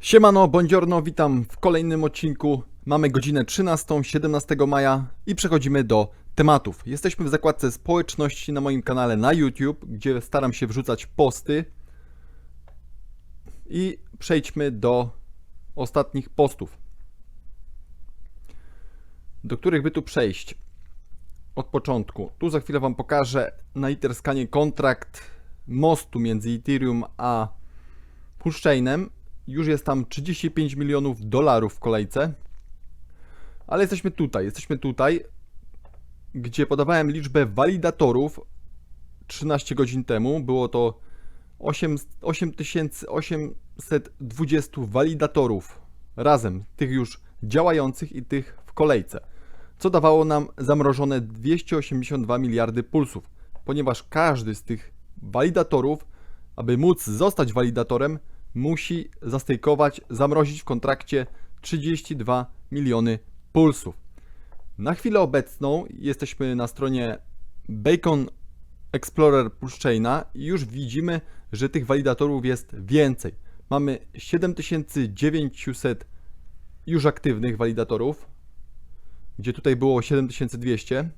Siemano, buongiorno, witam w kolejnym odcinku. Mamy godzinę 13, 17 maja i przechodzimy do tematów. Jesteśmy w zakładce społeczności na moim kanale na YouTube, gdzie staram się wrzucać posty. I przejdźmy do ostatnich postów. Do których by tu przejść? Od początku. Tu za chwilę Wam pokażę na Etherscanie kontrakt mostu między Ethereum a Pushchainem. Już jest tam 35 milionów dolarów w kolejce. Ale jesteśmy tutaj, jesteśmy tutaj, gdzie podawałem liczbę walidatorów 13 godzin temu. Było to 8 8820 walidatorów razem, tych już działających i tych w kolejce. Co dawało nam zamrożone 282 miliardy pulsów, ponieważ każdy z tych walidatorów, aby móc zostać walidatorem, musi zastejkować, zamrozić w kontrakcie 32 miliony pulsów. Na chwilę obecną jesteśmy na stronie Bacon Explorer Pulschaina i już widzimy, że tych walidatorów jest więcej. Mamy 7900 już aktywnych walidatorów, gdzie tutaj było 7200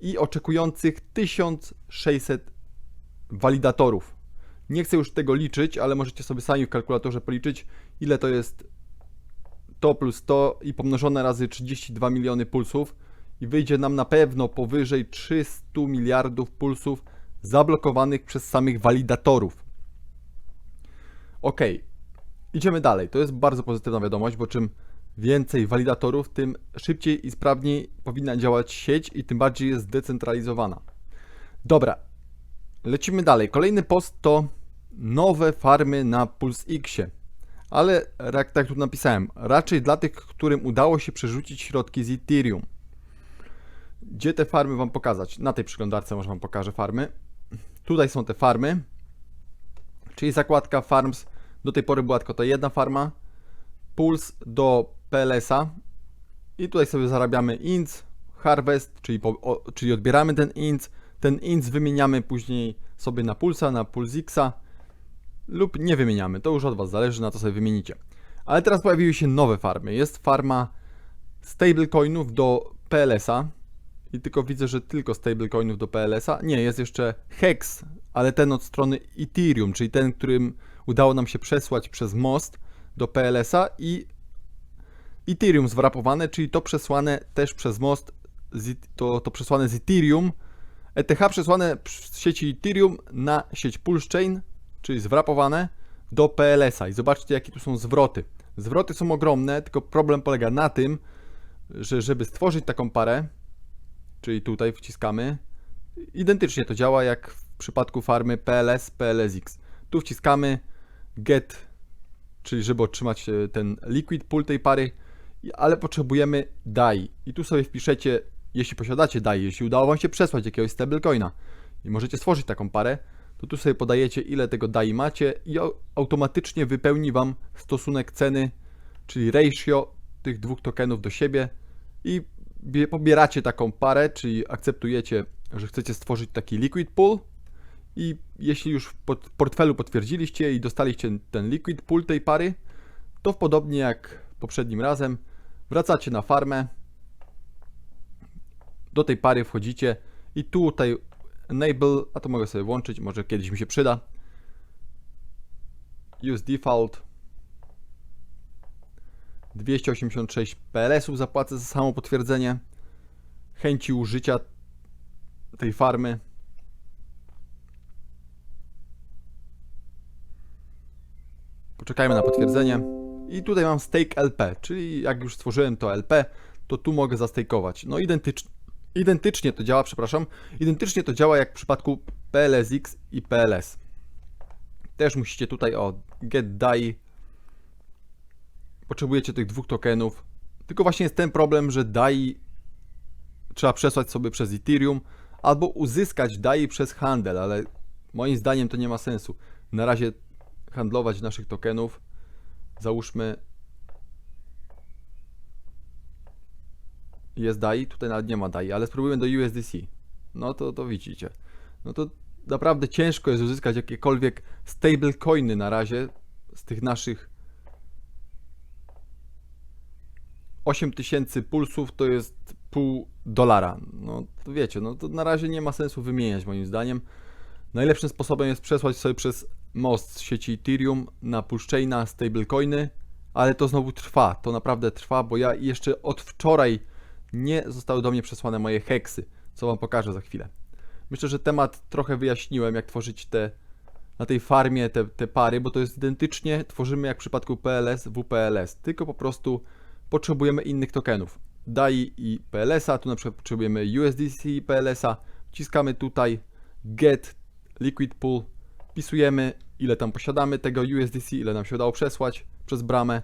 i oczekujących 1600 walidatorów. Nie chcę już tego liczyć, ale możecie sobie sami w kalkulatorze policzyć, ile to jest to plus to i pomnożone razy 32 miliony pulsów i wyjdzie nam na pewno powyżej 300 miliardów pulsów zablokowanych przez samych walidatorów. Ok, idziemy dalej. To jest bardzo pozytywna wiadomość, bo czym więcej walidatorów, tym szybciej i sprawniej powinna działać sieć i tym bardziej jest zdecentralizowana. Dobra, lecimy dalej. Kolejny post to nowe farmy na PulseXie. Ale jak tak tu napisałem, raczej dla tych, którym udało się przerzucić środki z Ethereum. Gdzie te farmy Wam pokazać? Na tej przeglądarce może Wam pokażę farmy. Tutaj są te farmy, czyli zakładka Farms. Do tej pory była tylko ta jedna farma. Puls do PLS-a. I tutaj sobie zarabiamy INC, Harvest, czyli, po, o, czyli odbieramy ten INC. Ten INC wymieniamy później sobie na Pulsa, na PulseXa lub nie wymieniamy. To już od Was zależy, na co sobie wymienicie. Ale teraz pojawiły się nowe farmy. Jest farma stablecoinów do PLS-a. I tylko widzę, że tylko stablecoinów do PLS-a. Nie, jest jeszcze Hex, ale ten od strony Ethereum, czyli ten, którym udało nam się przesłać przez most do PLS-a i Ethereum zwrapowane, czyli to przesłane też przez most, to, to przesłane z Ethereum, ETH przesłane z sieci Ethereum na sieć Pulsechain, czyli zwrapowane do PLS-a. I zobaczcie, jakie tu są zwroty. Zwroty są ogromne, tylko problem polega na tym, że żeby stworzyć taką parę, czyli tutaj wciskamy, identycznie to działa jak w przypadku farmy PLS, PLSX. Tu wciskamy get, czyli żeby otrzymać e, ten liquid pool tej pary, ale potrzebujemy DAI. I tu sobie wpiszecie, jeśli posiadacie DAI, jeśli udało Wam się przesłać jakiegoś stablecoina i możecie stworzyć taką parę, to tu sobie podajecie ile tego DAI macie i automatycznie wypełni Wam stosunek ceny, czyli ratio tych dwóch tokenów do siebie i pobieracie taką parę, czyli akceptujecie, że chcecie stworzyć taki liquid pool i jeśli już w portfelu potwierdziliście i dostaliście ten liquid pool tej pary, to podobnie jak poprzednim razem wracacie na farmę, do tej pary wchodzicie i tutaj enable, a to mogę sobie włączyć, może kiedyś mi się przyda. Use default. 286 PLS-ów zapłacę za samo potwierdzenie chęci użycia tej farmy. Poczekajmy na potwierdzenie. I tutaj mam stake LP, czyli jak już stworzyłem to LP, to tu mogę zastejkować. No identycznie Identycznie to działa, przepraszam, identycznie to działa jak w przypadku PLSX i PLS. Też musicie tutaj o get DAI. Potrzebujecie tych dwóch tokenów. Tylko właśnie jest ten problem, że DAI trzeba przesłać sobie przez Ethereum albo uzyskać DAI przez handel, ale moim zdaniem to nie ma sensu. Na razie handlować naszych tokenów. Załóżmy jest DAI, tutaj nawet nie ma DAI, ale spróbujemy do USDC. No to, to widzicie. No to naprawdę ciężko jest uzyskać jakiekolwiek stablecoiny na razie z tych naszych 8000 pulsów to jest pół dolara. No to wiecie, no to na razie nie ma sensu wymieniać moim zdaniem. Najlepszym sposobem jest przesłać sobie przez most z sieci Ethereum na Pulsechaina stablecoiny, ale to znowu trwa, to naprawdę trwa, bo ja jeszcze od wczoraj nie zostały do mnie przesłane moje heksy, co wam pokażę za chwilę. Myślę, że temat trochę wyjaśniłem, jak tworzyć te na tej farmie te, te pary, bo to jest identycznie, tworzymy jak w przypadku PLS, WPLS, tylko po prostu potrzebujemy innych tokenów. DAI i PLS-a, tu na przykład potrzebujemy USDC i PLS-a, wciskamy tutaj get liquid pool, wpisujemy ile tam posiadamy tego USDC, ile nam się udało przesłać przez bramę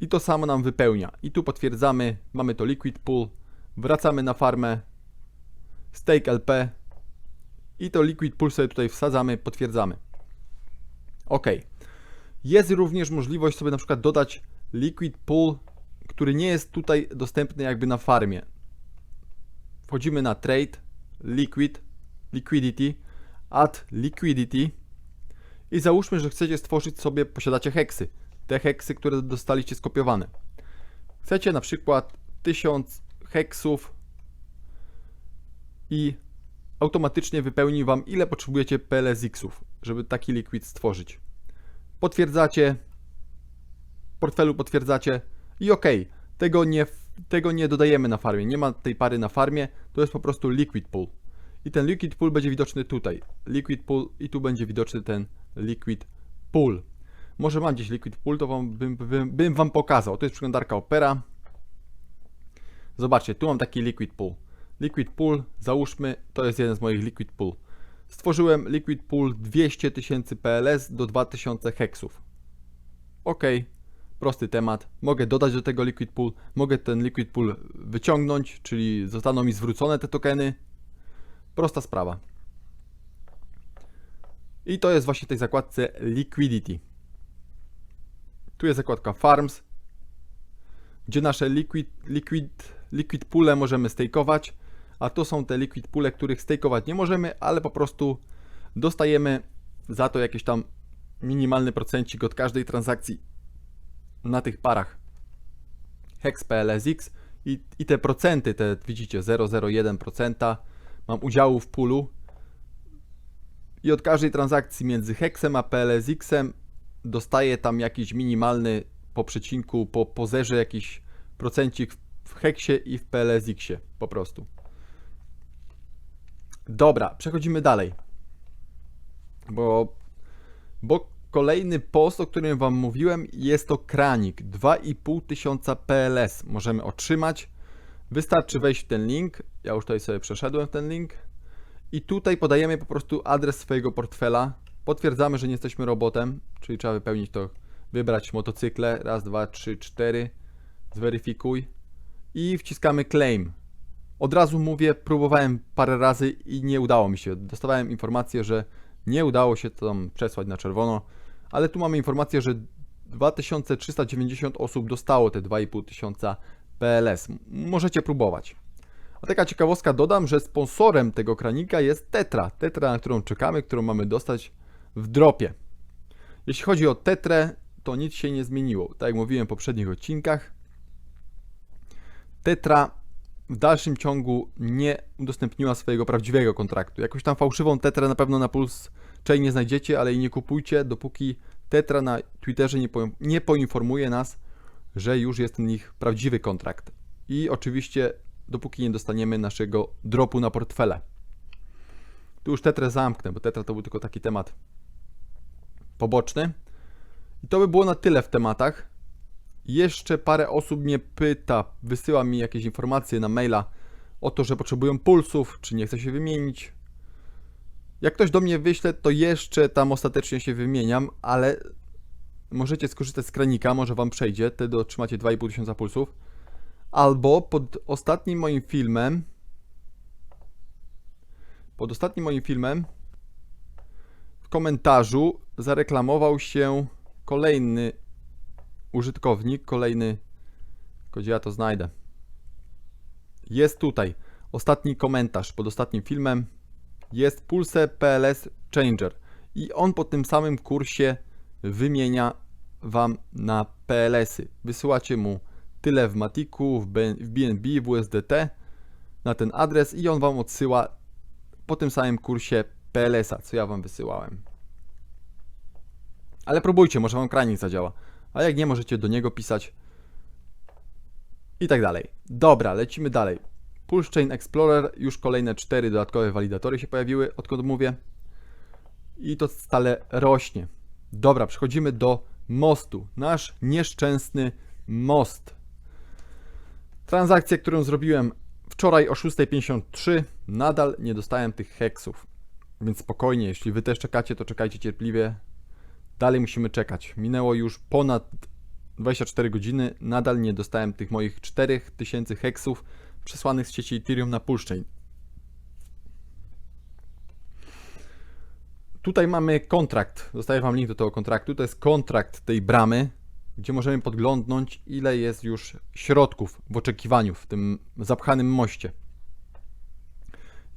i to samo nam wypełnia. I tu potwierdzamy, mamy to liquid pool, wracamy na farmę, stake LP i to liquid pool sobie tutaj wsadzamy, potwierdzamy. Ok. Jest również możliwość sobie na przykład dodać liquid pool, który nie jest tutaj dostępny jakby na farmie. Wchodzimy na trade, liquid, liquidity, add liquidity i załóżmy, że chcecie stworzyć sobie, posiadacie heksy. Te heksy, które dostaliście skopiowane. Chcecie na przykład 1000 heksów i automatycznie wypełni Wam ile potrzebujecie PLSX-ów, żeby taki liquid stworzyć. Potwierdzacie, portfelu potwierdzacie i ok, tego nie, tego nie dodajemy na farmie, nie ma tej pary na farmie, to jest po prostu liquid pool. I ten liquid pool będzie widoczny tutaj. Liquid pool i tu będzie widoczny ten liquid pool. Może mam gdzieś liquid pool, to wam, bym, bym, bym wam pokazał. To jest przeglądarka Opera. Zobaczcie, tu mam taki liquid pool. Liquid pool, załóżmy, to jest jeden z moich liquid pool. Stworzyłem liquid pool 200 tysięcy PLS do 2000 heksów. Ok, prosty temat. Mogę dodać do tego liquid pool, mogę ten liquid pool wyciągnąć, czyli zostaną mi zwrócone te tokeny. Prosta sprawa. I to jest właśnie w tej zakładce Liquidity. Tu jest zakładka Farms, gdzie nasze liquid, liquid, liquid poole możemy stakeować, a to są te liquid poole, których stakeować nie możemy, ale po prostu dostajemy za to jakieś tam minimalny procencik od każdej transakcji na tych parach. Hex PLSX i, i te procenty, te widzicie 0,01% mam udziału w pulu. I od każdej transakcji między Hexem a PLSX-em dostaję tam jakiś minimalny po przecinku, po, po zerze jakiś procencik w Hexie i w PLSX-ie po prostu. Dobra, przechodzimy dalej. Bo, bo kolejny post, o którym Wam mówiłem, jest to kranik. 2,5 tysiąca PLS możemy otrzymać. Wystarczy wejść w ten link. Ja już tutaj sobie przeszedłem w ten link. I tutaj podajemy po prostu adres swojego portfela. Potwierdzamy, że nie jesteśmy robotem, czyli trzeba wypełnić to, wybrać motocykle. Raz, dwa, trzy, cztery. Zweryfikuj. I wciskamy claim. Od razu mówię, próbowałem parę razy i nie udało mi się. Dostawałem informację, że nie udało się to tam przesłać na czerwono, ale tu mamy informację, że 2390 osób dostało te 2,5 tysiąca PLS. Możecie próbować. A taka ciekawostka dodam, że sponsorem tego kranika jest Tetra. Tetra, na którą czekamy, którą mamy dostać w dropie. Jeśli chodzi o Tetrę, to nic się nie zmieniło. Tak jak mówiłem w poprzednich odcinkach, Tetra w dalszym ciągu nie udostępniła swojego prawdziwego kontraktu. Jakąś tam fałszywą Tetrę na pewno na Puls Chain nie znajdziecie, ale jej nie kupujcie, dopóki Tetra na Twitterze nie, po, nie poinformuje nas, że już jest ten ich prawdziwy kontrakt. I oczywiście dopóki nie dostaniemy naszego dropu na portfele. Tu już Tetrę zamknę, bo Tetra to był tylko taki temat poboczny. I to by było na tyle w tematach. Jeszcze parę osób mnie pyta, wysyła mi jakieś informacje na maila o to, że potrzebują pulsów, czy nie chce się wymienić. Jak ktoś do mnie wyśle, to jeszcze tam ostatecznie się wymieniam, ale możecie skorzystać z kranika, może wam przejdzie, wtedy otrzymacie 2,5 tysiąca pulsów. Albo pod ostatnim moim filmem pod ostatnim moim filmem w komentarzu zareklamował się kolejny użytkownik, kolejny gdzie ja to znajdę. Jest tutaj ostatni komentarz pod ostatnim filmem. Jest Pulse PLS Changer i on po tym samym kursie wymienia Wam na PLS-y. Wysyłacie mu tyle w Matiku, w BNB, w USDT na ten adres i on Wam odsyła po tym samym kursie PLS-a, co ja Wam wysyłałem. Ale próbujcie, może Wam kranik zadziała. A jak nie, możecie do niego pisać i tak dalej. Dobra, lecimy dalej. Pulse Chain Explorer, już kolejne cztery dodatkowe walidatory się pojawiły, odkąd mówię. I to stale rośnie. Dobra, przechodzimy do mostu. Nasz nieszczęsny most. Transakcję, którą zrobiłem wczoraj o 6.53, nadal nie dostałem tych heksów. Więc spokojnie, jeśli wy też czekacie, to czekajcie cierpliwie. Dalej musimy czekać. Minęło już ponad 24 godziny, nadal nie dostałem tych moich 4000 heksów przesłanych z sieci Ethereum na Pulse Tutaj mamy kontrakt. Zostaję Wam link do tego kontraktu. To jest kontrakt tej bramy, gdzie możemy podglądnąć, ile jest już środków w oczekiwaniu w tym zapchanym moście.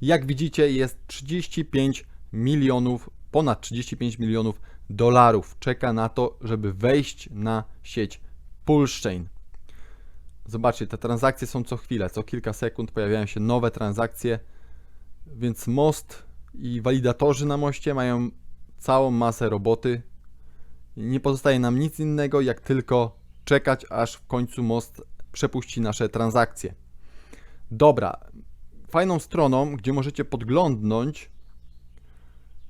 Jak widzicie, jest 35 milionów, ponad 35 milionów dolarów. Czeka na to, żeby wejść na sieć Pulse Zobaczcie, te transakcje są co chwilę, co kilka sekund pojawiają się nowe transakcje, więc most i walidatorzy na moście mają całą masę roboty. Nie pozostaje nam nic innego, jak tylko czekać, aż w końcu most przepuści nasze transakcje. Dobra, fajną stroną, gdzie możecie podglądnąć,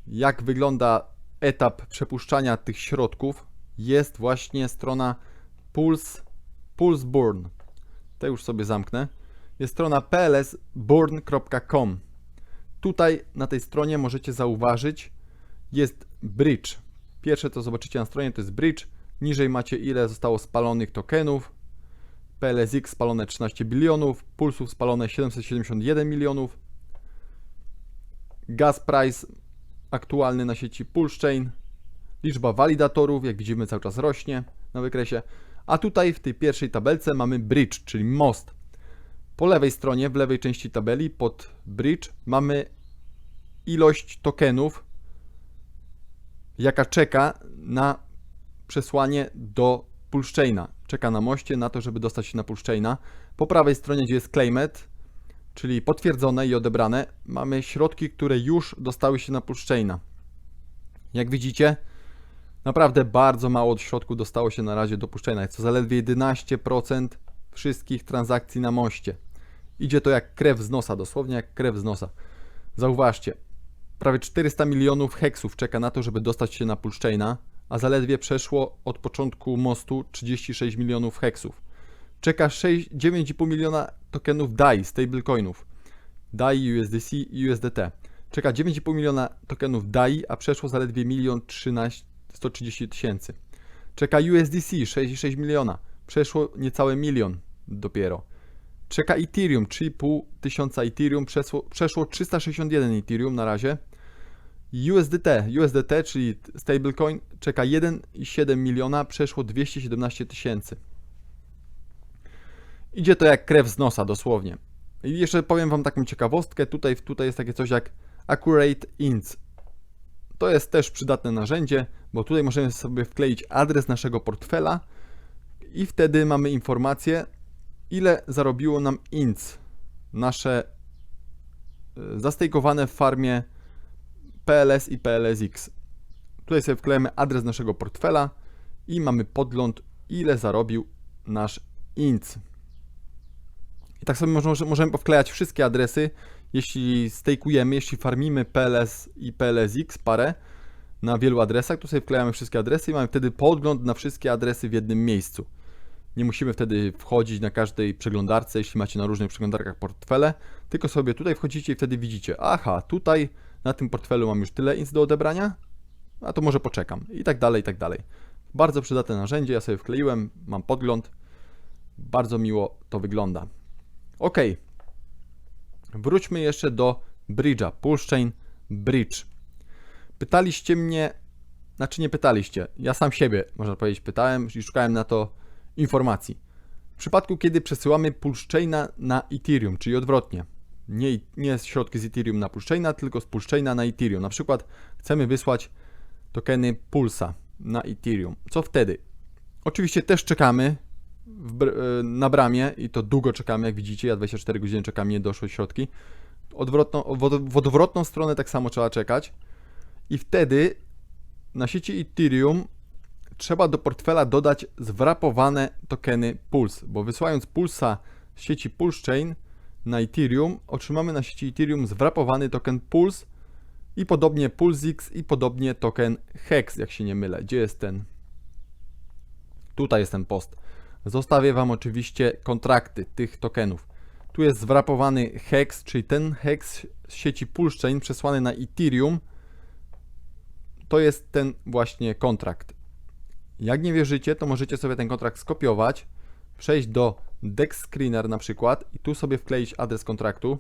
jak wygląda etap przepuszczania tych środków, jest właśnie strona Pulse, Pulseburn. To już sobie zamknę. Jest strona plsburn.com. Tutaj na tej stronie możecie zauważyć, jest bridge. Pierwsze co zobaczycie na stronie to jest bridge. Niżej macie ile zostało spalonych tokenów. PLSX spalone 13 bilionów, pulsów spalone 771 milionów. Gas price aktualny na sieci Pulse Chain. Liczba walidatorów, jak widzimy, cały czas rośnie na wykresie. A tutaj w tej pierwszej tabelce mamy bridge, czyli most. Po lewej stronie, w lewej części tabeli, pod bridge, mamy ilość tokenów, jaka czeka na przesłanie do Pulsechaina. Czeka na moście na to, żeby dostać się na Pulsechaina. Po prawej stronie, gdzie jest claimed, czyli potwierdzone i odebrane, mamy środki, które już dostały się na Pulsechaina. Jak widzicie, naprawdę bardzo mało środków dostało się na razie do Pulsechaina. Jest to zaledwie 11% wszystkich transakcji na moście. Idzie to jak krew z nosa, dosłownie jak krew z nosa. Zauważcie, prawie 400 milionów heksów czeka na to, żeby dostać się na Pulsechaina, a zaledwie przeszło od początku mostu 36 milionów heksów. Czeka 9,5 miliona tokenów DAI, stablecoinów. DAI, USDC i USDT. Czeka 9,5 miliona tokenów DAI, a przeszło zaledwie 1 130 tysięcy. Czeka USDC 6,6 miliona. Przeszło niecałe milion dopiero. Czeka Ethereum 3,5 tysiąca Ethereum, przeszło, przeszło 361 Ethereum na razie. USDT, USDT, czyli stablecoin, czeka 1,7 miliona, przeszło 217 tysięcy. Idzie to jak krew z nosa, dosłownie. I jeszcze powiem Wam taką ciekawostkę. Tutaj, tutaj jest takie coś jak Accurate Ints. To jest też przydatne narzędzie, bo tutaj możemy sobie wkleić adres naszego portfela i wtedy mamy informację, ile zarobiło nam INC, nasze e, zastejkowane w farmie PLS i PLSX. Tutaj sobie wklejemy adres naszego portfela i mamy podgląd, ile zarobił nasz INC. I tak sobie możemy, możemy powklejać wszystkie adresy, jeśli stejkujemy, jeśli farmimy PLS i PLSX parę na wielu adresach, to sobie wklejamy wszystkie adresy i mamy wtedy podgląd na wszystkie adresy w jednym miejscu. Nie musimy wtedy wchodzić na każdej przeglądarce, jeśli macie na różnych przeglądarkach portfele, tylko sobie tutaj wchodzicie i wtedy widzicie, aha, tutaj na tym portfelu mam już tyle inc do odebrania, a to może poczekam i tak dalej, i tak dalej. Bardzo przydatne narzędzie, ja sobie wkleiłem, mam podgląd, bardzo miło to wygląda. Ok, wróćmy jeszcze do bridge'a, Pulse Bridge. Pytaliście mnie, znaczy nie pytaliście, ja sam siebie, można powiedzieć, pytałem i szukałem na to informacji. W przypadku, kiedy przesyłamy Pulsechaina na Ethereum, czyli odwrotnie, nie, nie środki z Ethereum na Pulsechaina, tylko z Pulsechaina na Ethereum. Na przykład chcemy wysłać tokeny Pulsa na Ethereum. Co wtedy? Oczywiście też czekamy na bramie i to długo czekamy, jak widzicie, ja 24 godziny czekam, nie doszły środki. Odwrotną, w od- w odwrotną stronę tak samo trzeba czekać i wtedy na sieci Ethereum trzeba do portfela dodać zwrapowane tokeny Pulse, bo wysyłając Pulsa z sieci Pulse Chain na Ethereum, otrzymamy na sieci Ethereum zwrapowany token Pulse i podobnie PulseX i podobnie token Hex, jak się nie mylę. Gdzie jest ten? Tutaj jest ten post. Zostawię Wam oczywiście kontrakty tych tokenów. Tu jest zwrapowany Hex, czyli ten Hex z sieci Pulse Chain przesłany na Ethereum. To jest ten właśnie kontrakt. Jak nie wierzycie, to możecie sobie ten kontrakt skopiować, przejść do Dex Screener na przykład i tu sobie wkleić adres kontraktu.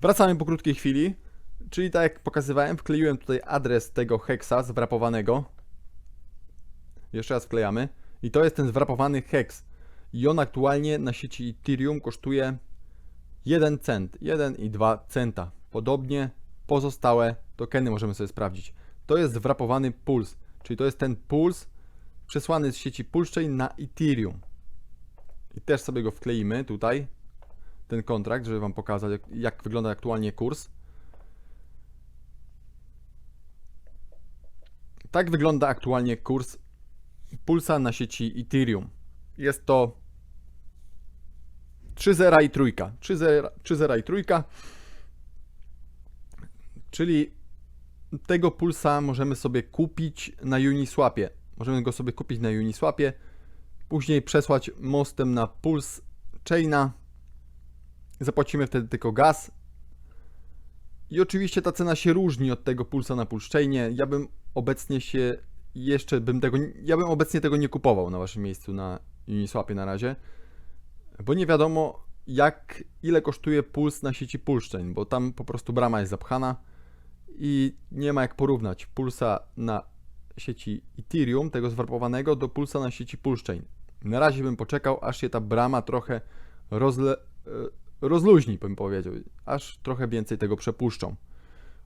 Wracamy po krótkiej chwili, czyli tak jak pokazywałem, wkleiłem tutaj adres tego hexa zwrapowanego. Jeszcze raz wklejamy. I to jest ten zwrapowany hex. I on aktualnie na sieci Ethereum kosztuje 1 cent, 1,2 centa. Podobnie pozostałe tokeny możemy sobie sprawdzić. To jest zwrapowany puls, czyli to jest ten puls przesłany z sieci Pulse na Ethereum. I też sobie go wkleimy tutaj, ten kontrakt, żeby Wam pokazać, jak, jak wygląda aktualnie kurs. Tak wygląda aktualnie kurs pulsa na sieci Ethereum. Jest to 3 zera i trójka. 3 zera, 3 zera i trójka. Czyli tego pulsa możemy sobie kupić na Uniswapie. Możemy go sobie kupić na Uniswapie, później przesłać mostem na puls chaina. Zapłacimy wtedy tylko gaz. I oczywiście ta cena się różni od tego pulsa na puls chainie. Ja bym obecnie się jeszcze bym tego ja bym obecnie tego nie kupował na waszym miejscu na Uniswapie na razie, bo nie wiadomo jak ile kosztuje puls na sieci Pulse bo tam po prostu brama jest zapchana i nie ma jak porównać pulsa na sieci Ethereum, tego zwarpowanego, do pulsa na sieci Pulse Na razie bym poczekał, aż się ta brama trochę rozle, e, rozluźni, bym powiedział, aż trochę więcej tego przepuszczą.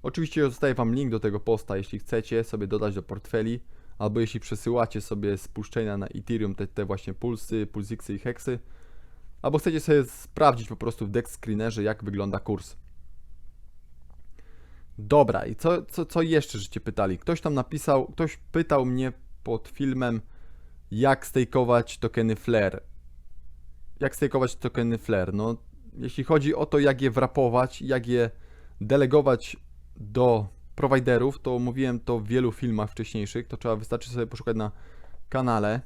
Oczywiście zostaję Wam link do tego posta, jeśli chcecie sobie dodać do portfeli, albo jeśli przesyłacie sobie Pulse na Ethereum te, te właśnie pulsy, pulsixy i heksy, albo chcecie sobie sprawdzić po prostu w Dex Screenerze, jak wygląda kurs. Dobra, i co, co, co jeszcze, żeście pytali? Ktoś tam napisał, ktoś pytał mnie pod filmem, jak stejkować tokeny Flare. Jak stejkować tokeny Flare? No, jeśli chodzi o to, jak je wrapować, jak je delegować do prowajderów, to mówiłem to w wielu filmach wcześniejszych, to trzeba wystarczy sobie poszukać na kanale.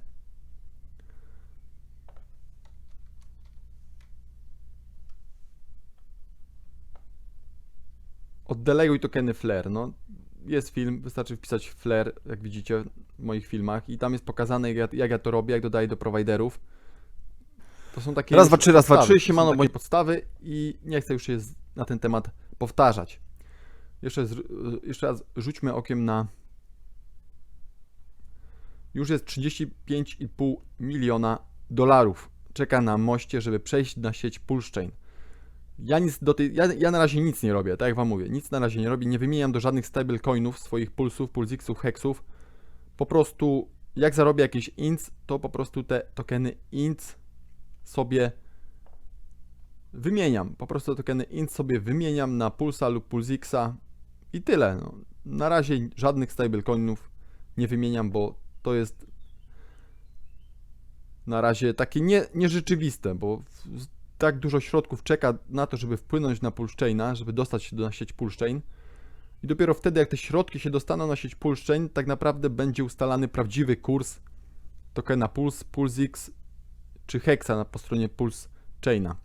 Oddeleguj tokeny Flare. No, jest film, wystarczy wpisać Flare, jak widzicie w moich filmach i tam jest pokazane, jak ja, jak ja to robię, jak dodaję do prowajderów. To są takie Raz, dwa, trzy, raz, dwa, trzy, siemano, bądź- podstawy i nie chcę już się na ten temat powtarzać. Jeszcze, z, jeszcze raz rzućmy okiem na. Już jest 35,5 miliona dolarów. Czeka na moście, żeby przejść na sieć Pulse Ja, nic do tej, ja, ja na razie nic nie robię, tak jak Wam mówię. Nic na razie nie robię. Nie wymieniam do żadnych stablecoinów swoich pulsów, pulsixów, hexów. Po prostu jak zarobię jakieś inc, to po prostu te tokeny inc sobie wymieniam. Po prostu tokeny int sobie wymieniam na Pulsa lub Pulsixa i tyle. No. Na razie żadnych stablecoinów nie wymieniam, bo to jest na razie takie nie, nierzeczywiste, bo tak dużo środków czeka na to, żeby wpłynąć na PulseChaina, żeby dostać się do na sieć PulseChain. I dopiero wtedy, jak te środki się dostaną na sieć PulseChain, tak naprawdę będzie ustalany prawdziwy kurs tokena Pulse, PulseX czy Hexa na, po stronie PulseChaina.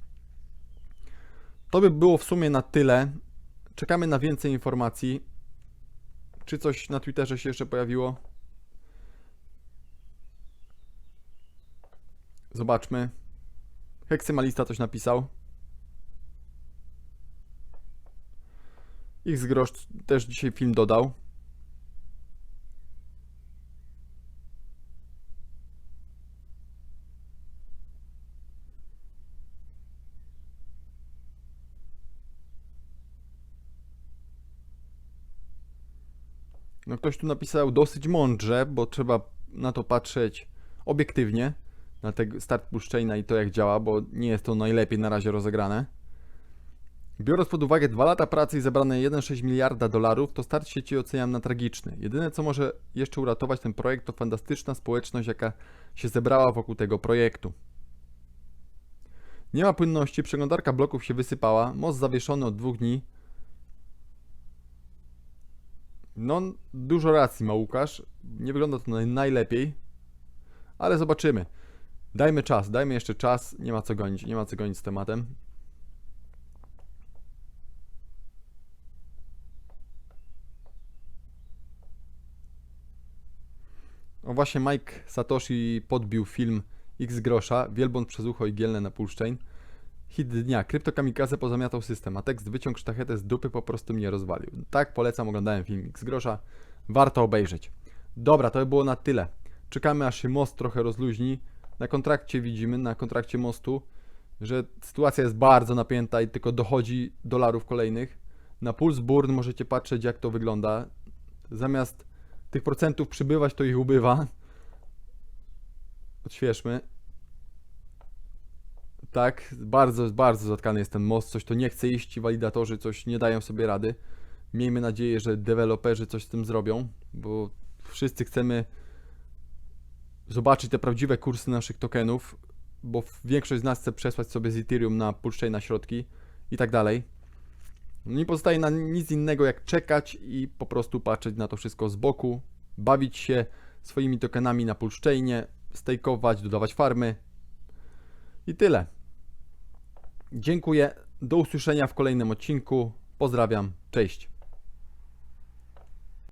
To by było w sumie na tyle. Czekamy na więcej informacji. Czy coś na Twitterze się jeszcze pojawiło? Zobaczmy. Heksymalista coś napisał. X Grosz też dzisiaj film dodał. No ktoś tu napisał dosyć mądrze, bo trzeba na to patrzeć obiektywnie na ten start puszczenia i to jak działa, bo nie jest to najlepiej na razie rozegrane. Biorąc pod uwagę 2 lata pracy i zebrane 1,6 miliarda dolarów, to start sieci oceniam na tragiczny. Jedyne co może jeszcze uratować ten projekt to fantastyczna społeczność, jaka się zebrała wokół tego projektu. Nie ma płynności, przeglądarka bloków się wysypała, most zawieszony od dwóch dni. No, dużo racji ma Łukasz. Nie wygląda to naj- najlepiej, ale zobaczymy. Dajmy czas, dajmy jeszcze czas. Nie ma co gonić, nie ma co gonić z tematem. O właśnie Mike Satoshi podbił film X grosza, wielbłąd przez ucho igielne na Pulszczeń. Hit dnia. Kryptokamikaze pozamiatał system, a tekst wyciąg sztachetę z dupy po prostu mnie rozwalił. Tak, polecam, oglądałem film X grosza. Warto obejrzeć. Dobra, to by było na tyle. Czekamy aż się most trochę rozluźni. Na kontrakcie widzimy, na kontrakcie mostu, że sytuacja jest bardzo napięta i tylko dochodzi dolarów kolejnych. Na Puls Burn możecie patrzeć jak to wygląda. Zamiast tych procentów przybywać, to ich ubywa. Odświeżmy. Tak, bardzo, bardzo zatkany jest ten most, coś to nie chce iść, ci walidatorzy coś nie dają sobie rady. Miejmy nadzieję, że deweloperzy coś z tym zrobią, bo wszyscy chcemy zobaczyć te prawdziwe kursy naszych tokenów, bo większość z nas chce przesłać sobie z Ethereum na Pulszczej na środki i tak dalej. No Nie pozostaje na nic innego jak czekać i po prostu patrzeć na to wszystko z boku, bawić się swoimi tokenami na Pulszczejnie, stejkować, dodawać farmy i tyle. Dziękuję. Do usłyszenia w kolejnym odcinku. Pozdrawiam. Cześć.